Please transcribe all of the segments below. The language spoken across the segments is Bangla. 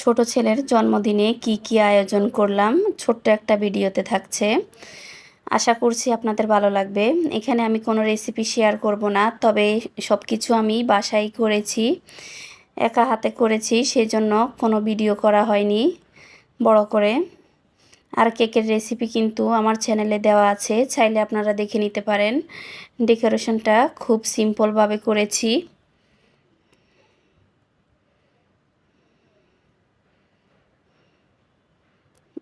ছোট ছেলের জন্মদিনে কি কি আয়োজন করলাম, ছোট্ট একটা ভিডিওতে থাকছে। আশা করছি আপনাদের ভালো লাগবে। এখানে আমি কোনো রেসিপি শেয়ার করব না, তবে সব কিছু আমি বাসায় করেছি, একা হাতে করেছি, সেজন্য কোনো ভিডিও করা হয়নি, বড় করে। আর কেকের রেসিপি কিন্তু আমার চ্যানেলে দেওয়া আছে, চাইলে আপনারা দেখে নিতে পারেন। ডেকোরেশনটা খুব সিম্পলভাবে করেছি।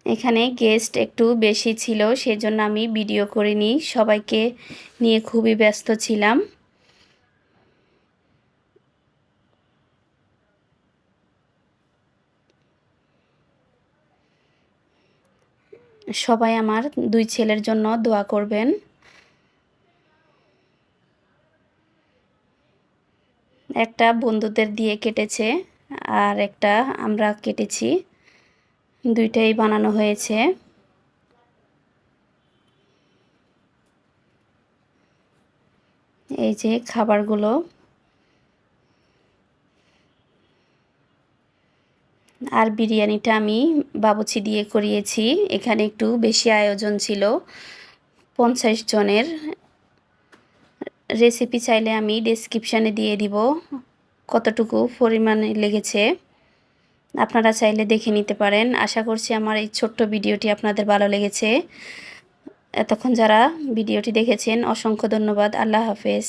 এখানে গেস্ট একটু বেশি ছিল, সেজন্য আমি ভিডিও করিনি। সবাইকে নিয়ে খুবই ব্যস্ত ছিলাম। সবাই আমার দুই ছেলের জন্য দোয়া করবেন। একটা বন্ধুদের দিয়ে কেটেছে, আর একটা আমরা কেটেছি। দুইটাই বানানো হয়েছে। এই যে খাবারগুলো। আর বিরিয়ানিটা আমি বাবুচি দিয়ে করিয়েছি। এখানে একটু বেশি আয়োজন ছিল, পঞ্চাশ জনের। রেসিপি চাইলে আমি ডেসক্রিপশানে দিয়ে দিব কতটুকু পরিমাণে লেগেছে। আপনারা চাইলে দেখে নিতে পারেন। আশা করছি আমার এই ছোট্ট ভিডিওটি আপনাদের ভালো লেগেছে। এতক্ষণ যারা ভিডিওটি দেখেছেন, অসংখ্য ধন্যবাদ। আল্লাহ হাফেজ।